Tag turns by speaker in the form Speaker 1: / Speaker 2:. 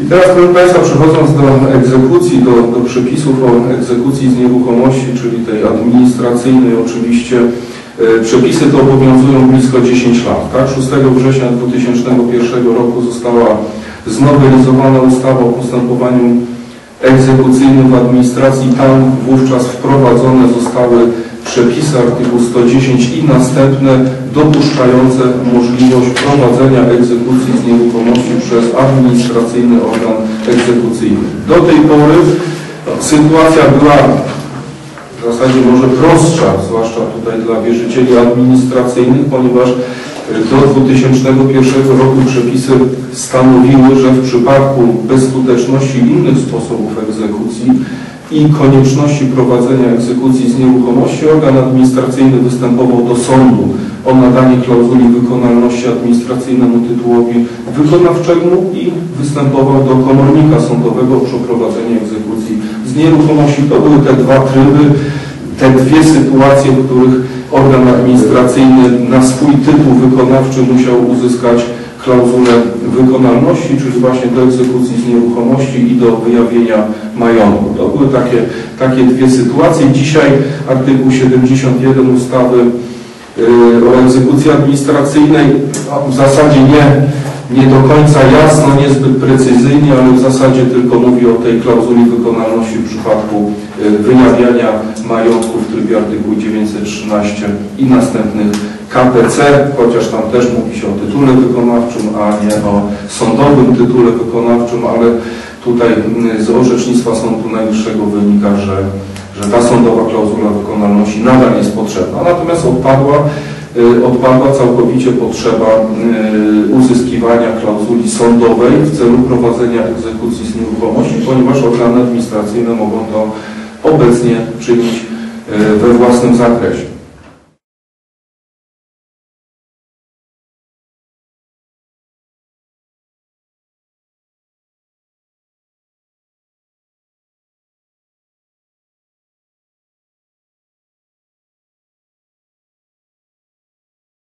Speaker 1: I teraz, proszę Państwa, przechodząc do egzekucji, do, do przepisów o egzekucji z nieruchomości, czyli tej administracyjnej oczywiście, e, przepisy te obowiązują blisko 10 lat. Tak? 6 września 2001 roku została znowelizowana ustawa o postępowaniu egzekucyjnym w administracji. Tam wówczas wprowadzone zostały przepisy artykułu 110 i następne dopuszczające możliwość prowadzenia egzekucji z nieruchomości przez administracyjny organ egzekucyjny. Do tej pory sytuacja była w zasadzie może prostsza, zwłaszcza tutaj dla wierzycieli administracyjnych, ponieważ do 2001 roku przepisy stanowiły, że w przypadku bezskuteczności innych sposobów egzekucji i konieczności prowadzenia egzekucji z nieruchomości organ administracyjny występował do sądu o nadanie klauzuli wykonalności administracyjnemu tytułowi wykonawczemu i występował do komornika sądowego o przeprowadzenie egzekucji z nieruchomości. To były te dwa tryby, te dwie sytuacje, w których organ administracyjny na swój tytuł wykonawczy musiał uzyskać klauzulę wykonalności, czyli właśnie do egzekucji z nieruchomości i do wyjawienia majątku. To były takie, takie dwie sytuacje. Dzisiaj artykuł 71 ustawy y, o egzekucji administracyjnej no, w zasadzie nie, nie do końca jasno, niezbyt precyzyjnie, ale w zasadzie tylko mówi o tej klauzuli wykonalności w przypadku y, wyjawiania majątku w trybie artykułu 913 i następnych KPC, chociaż tam też mówi się o tytule wykonawczym, a nie o sądowym tytule wykonawczym, ale tutaj mm, z orzecznictwa Sądu Najwyższego wynika, że, że ta sądowa klauzula wykonalności nadal jest potrzebna. Natomiast odpadła, y, odpadła całkowicie potrzeba y, uzyskiwania klauzuli sądowej w celu prowadzenia egzekucji z nieruchomości, ponieważ organy administracyjne mogą to obecnie czynić y, we własnym zakresie.